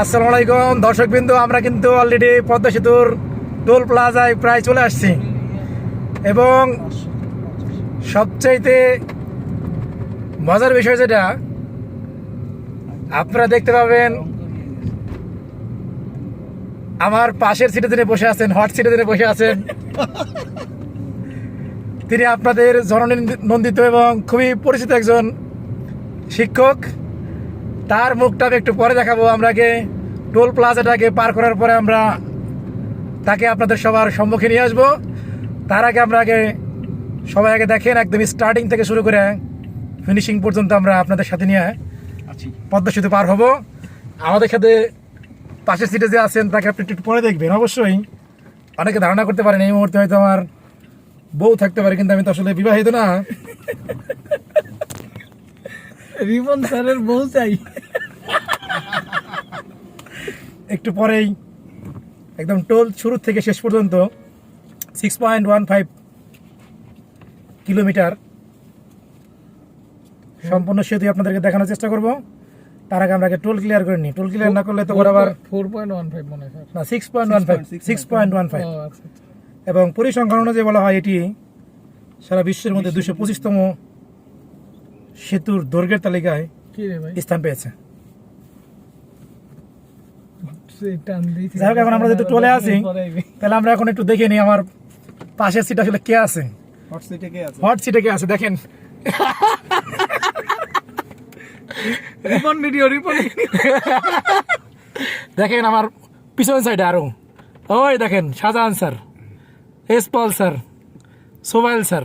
আসসালামু আলাইকুম। দর্শক বিন্দু আমরা কিন্তু অলরেডি পদ্মা সেতুর টোল প্লাজায় প্রায় চলে আসছি। এবং সবচাইতে মজার বিষয় যেটা, আপনারা দেখতে পাবেন, আমার পাশের সিটে যিনি বসে আছেন হট সিটে যিনি বসে আছেন, তিনি আপনাদের জননন্দিত এবং খুবই পরিচিত একজন শিক্ষক। তার মুখটা একটু পরে দেখাবো। আমরা আগে টোল প্লাজাটাকে পার করার পরে আমরা তাকে আপনাদের সবার সম্মুখে নিয়ে আসব। তার আগে আমরা আগে সবাই আগে দেখেন একদম স্টার্টিং থেকে শুরু করে ফিনিশিং পর্যন্ত আমরা আপনাদের সাথে নিয়ে পদ্মা সেতু পার হব। আমাদের সাথে পাশের সিটে যে আছেন তাকে আপনি একটু পরে দেখবেন। অবশ্যই অনেকে ধারণা করতে পারেন এই মুহূর্তে হয়তো আমার বউ থাকতে পারে কিন্তু আমি তো আসলে বিবাহিত না। রিপন স্যারের বউ চাই। একটু পরেই একদম টোল শুরু থেকে শেষ পর্যন্ত six point one five kilometre সম্পূর্ণ সেতু আপনাদেরকে দেখানোর চেষ্টা করব। তার আগে আমরা টোল ক্লিয়ার করে নিই। টোল ক্লিয়ার না করলে তো আবার ফোর পয়েন্ট ওয়ান ফাইভ মনে হয় না six point one five six point one five. এবং পরিসংখ্যান অনুযায়ী বলা হয় এটি সারা বিশ্বের মধ্যে দুশো পঁচিশতম সেতুর দৈর্ঘ্যের তালিকায় স্থান পেয়েছে। যাই হোক, এখন আমরা যেহেতু টোলে আছি, তাহলে আমরা এখন একটু দেখে নিই আমার পাশের সিট আসলে কে আছে। হট সিটে কে আছে? হট সিটে কে আছে দেখেন। রিপন ভিডিও রিপন দেখেন আমার পিছনের সাইডে আরও। ওই দেখেন শাহজাহান স্যার এসপল স্যার সোবাইল স্যার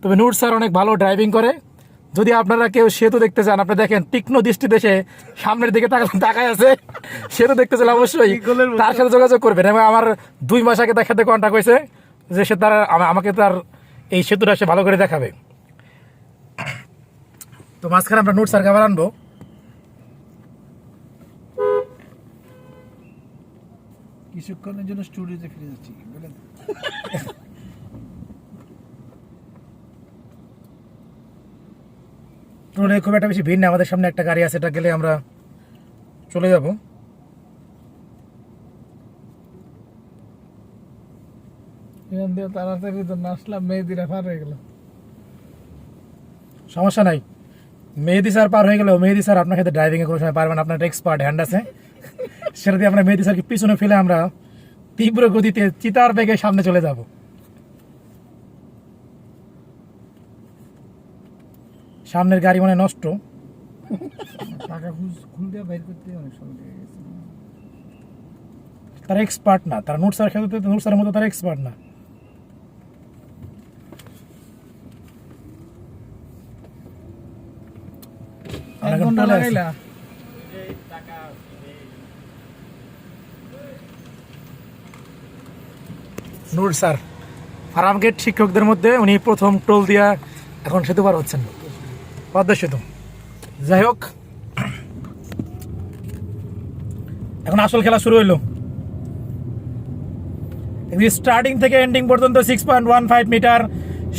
তবে নূর স্যার অনেক ভালো ড্রাইভিং করে। যদি আপনারা কেউ সেতু দেখতে চান আপনি দেখেন তীক্ষ্ণ দৃষ্টি দেশে সামনের দিকে তাকা- তাকায় আছে। সেতু দেখতে চান অবশ্যই তার সাথে যোগাযোগ করবেন। এবং আমার দুই মাস আগে তার সাথে কন্ট্যাক্ট হয়েছে যে সে তার আমা- আমাকে তার এই সেতুটা সে ভালো করে দেখাবে। তো মাঝখানে আমরা নোট স্যারকে আবার আনব। কিছুক্ষণের জন্য স্টুডিওতে ফিরে যাচ্ছি। বলে টোলে খুব একটা বেশি ভিড় নেই। আমাদের সামনে একটা গাড়ি আছে এটা গেলে আমরা চলে যাব। এখান দিয়ে তাড়াতাড়ি তো নাচলাম মেয়েদিরা পার হয়ে গেল। সমস্যা নাই। মেহেদি স্যার পার হয়ে মেহেদি স্যার আপনার সাথে ড্রাইভিং এ কোনো সময় পারবেন আপনার এক্সপার্ট হ্যান্ড আছে। সেটা দিয়ে আমরা মেহেদি স্যারকে পিছনে ফেলে আমরা তীব্র গতিতে চিতার বেগে সামনে চলে যাব। সামনের গাড়ি মানে নষ্ট। টাকা খুল- খুলতে বাইর করতে অনেক সময় লেগে গেছে। তারা এক্সপার্ট না তারা নোট স্যার নোট স্যারের মতো তারা এক্সপার্ট না। নূর স্যার ফার্মগেট শিক্ষকদের মধ্যে উনি প্রথম টোল দিয়া এখন সেতু পার হচ্ছেন। পদ্মা সেতু যাই হোক, এখন আসল খেলা শুরু হইল। স্টার্টিং থেকে এন্ডিং পর্যন্ত six point one five metre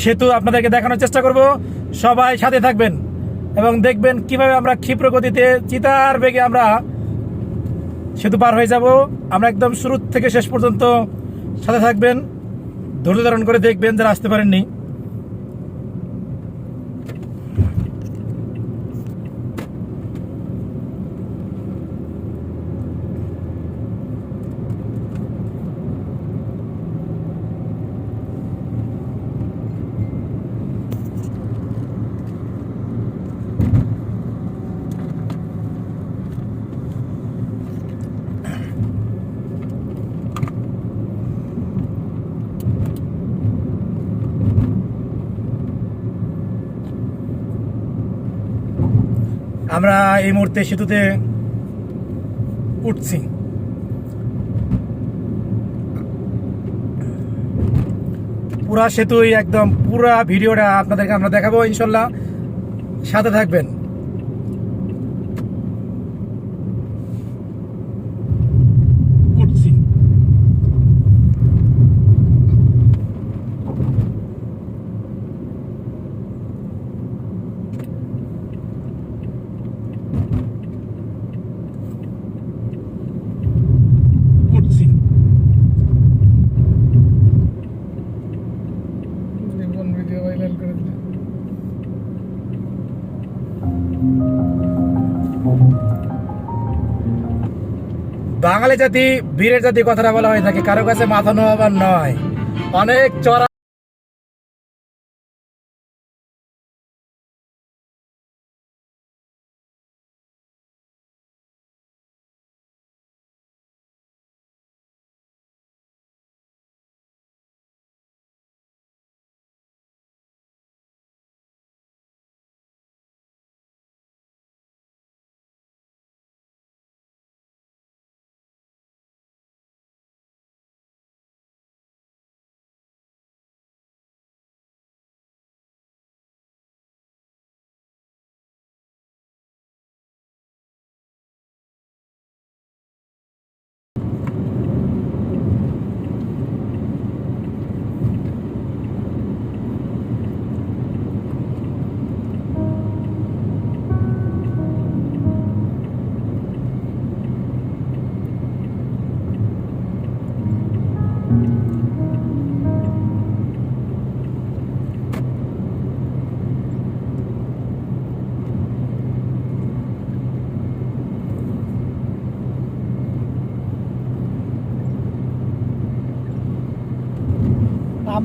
সেতু আপনাদেরকে দেখানোর চেষ্টা করব। সবাই সাথে থাকবেন এবং দেখবেন কীভাবে আমরা ক্ষিপ্র গতিতে চিতার বেগে আমরা সেতু পার হয়ে যাব। আমরা একদম শুরু থেকে শেষ পর্যন্ত সাথে থাকবেন। ধৈর্য ধারণ করে দেখবেন যারা আসতে পারেননি। আমরা এই মুহূর্তে সেতুতে উঠছি। পুরা সেতুই একদম পুরা ভিডিওটা আপনাদেরকে আমরা দেখাবো, ইনশাল্লাহ। সাথে থাকবেন। বাঙালি জাতি, বীরের জাতি কথাটা বলা হয়ে থাকে, কারও কাছে মাথা নোয়াবার নয়। অনেক চড়া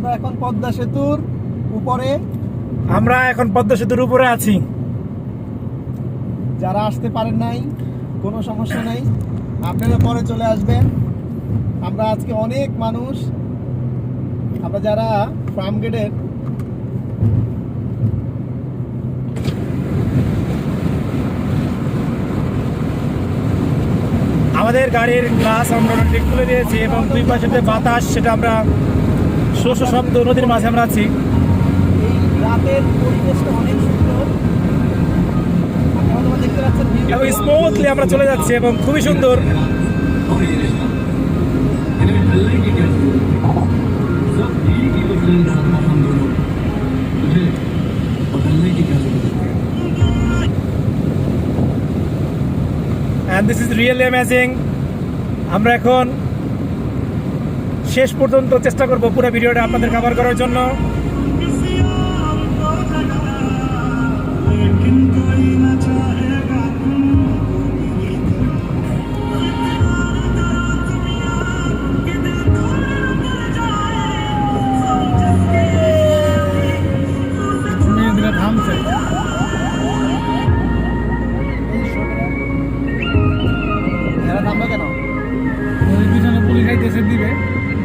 আমরা এখন পদ্মা সেতুর উপরে। আমরা এখন পদ্মা সেতুর উপরে আছি। যারা আসতে পারেন নাই কোনো সমস্যা নাই। আপনারা পরে চলে আসবেন। আমরা আজকে অনেক মানুষ। আমরা যারা ফার্ম গেটের আমাদের গাড়ির গ্লাস আমরা ঠিক খুলে দিয়েছি এবং দুই পাশে বাতাস সেটা আমরা শোষ শব্দ নদীর মাঝে আমরা আছি। রাতের পরিবেশটা অনেক সুন্দর। এবং স্মুথলি আমরা চলে যাচ্ছি এবং খুবই সুন্দর। And this is really amazing আমরা এখন শেষ পর্যন্ত চেষ্টা করব পুরো ভিডিওটা আপনাদের কভার করার জন্য।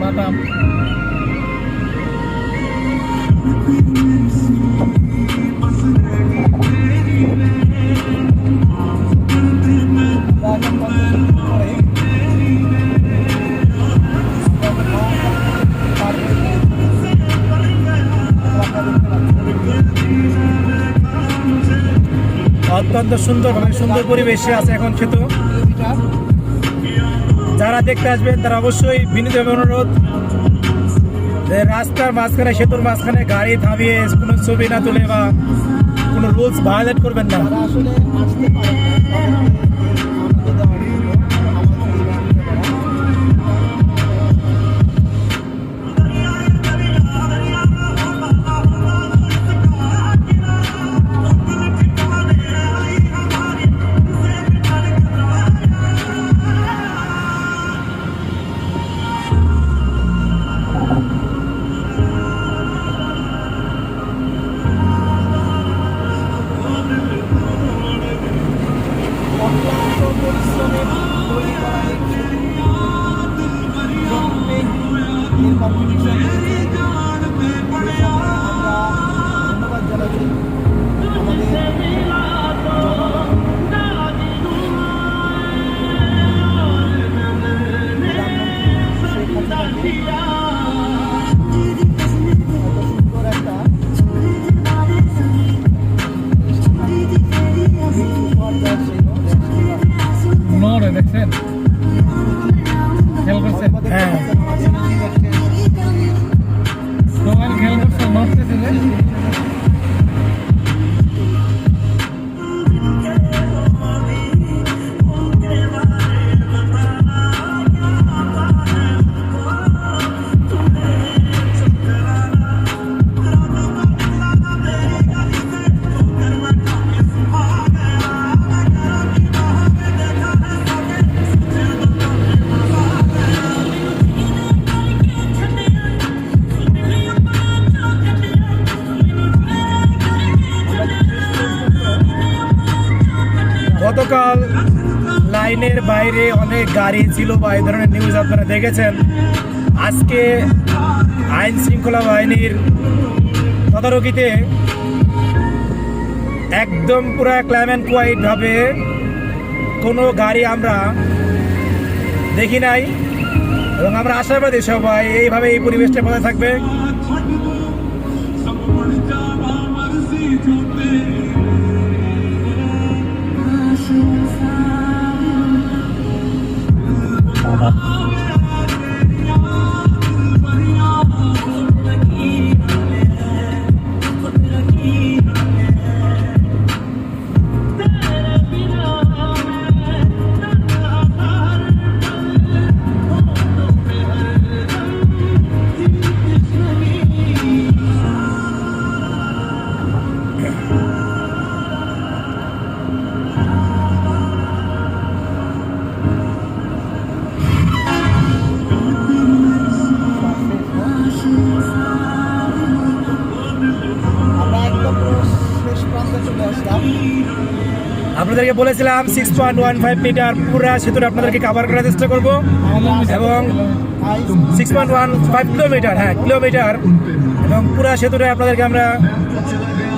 পাচ্ছেন। অত্যন্ত সুন্দর অনেক সুন্দর পরিবেশে আছে এখন কিলোমিটার যারা দেখতে আসবেন, তারা অবশ্যই বিনীতভাবে অনুরোধ রাস্তার মাঝখানে, সেতুর মাঝখানে গাড়ি থামিয়ে কোনো ছবি না তুলে বা কোনো রুলস ভায়োলেট করবেন না। তৈরি করা বাইরে অনেক গাড়ি ছিল বা এই ধরনের নিউজ আপনারা দেখেছেন। আজকে আইন শৃঙ্খলা বাহিনীর তদারকিতে একদম পুরো ক্ল্যাম অ্যান্ড কোয়াইট ভাবে কোনো গাড়ি আমরা দেখি নাই। এবং আমরা আশাবাদী সবাই, এইভাবে এই পরিবেশটা বজায় থাকবে। বলেছিলাম six point one five metre পুরা সেতুটা আপনাদেরকে কাভার করার চেষ্টা করব। এবং six point one five kilometre হ্যাঁ কিলোমিটার এবং পুরা সেতুটা আপনাদেরকে আমরা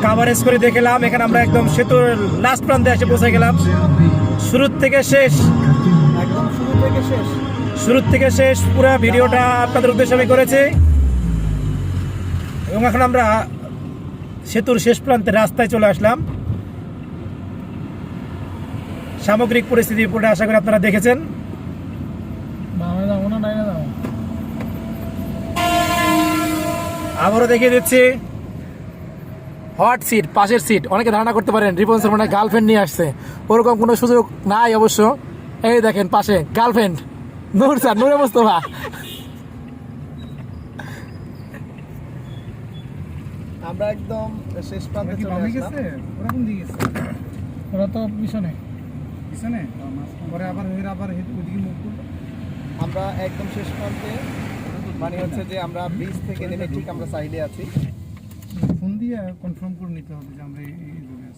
কাভারেজ করে দেখলাম। এখানে আমরা একদম সেতুর লাস্ট প্রান্তে এসে পৌঁছে গেলাম। শুরুর থেকে শেষ একদম শুরু থেকে শেষ। শুরুর থেকে শেষ পুরো ভিডিওটা আপনাদের উদ্দেশ্যে আমি করেছি। এবং এখন আমরা সেতুর শেষ প্রান্তে রাস্তায় চলে আসলাম। সামগ্রিক পরিস্থিতি পুরো আশা করি আপনারা দেখেছেন। বামে যাব না ডাইনে যাব? আবারও দেখিয়ে দিচ্ছি। হট সিট পাশের সিট অনেকে ধারণা করতে পারেন রিপন শর্মা গার্লফ্রেন্ড নিয়ে আসছে। ওরকম কোনো সুযোগ নাই অবশ্য। এই দেখেন পাশে গার্লফ্রেন্ড। নূর স্যার নূরে মোস্তফা। আমরা একদম শেষ প্রান্তে চলে আসলাম। ওরা কোন দিকে গেছে? ওরা তো পিছনে। পিছনে? পরে আবার এর আবার ওদিকে মুখ করল। আমরা একদম শেষ প্রান্তে। মানে হচ্ছে যে আমরা ব্রিজ থেকে নেমে ঠিক আমরা সাইডে আছি। ফোন দিয়ে কনফার্ম করে নিতে হবে যে আমরা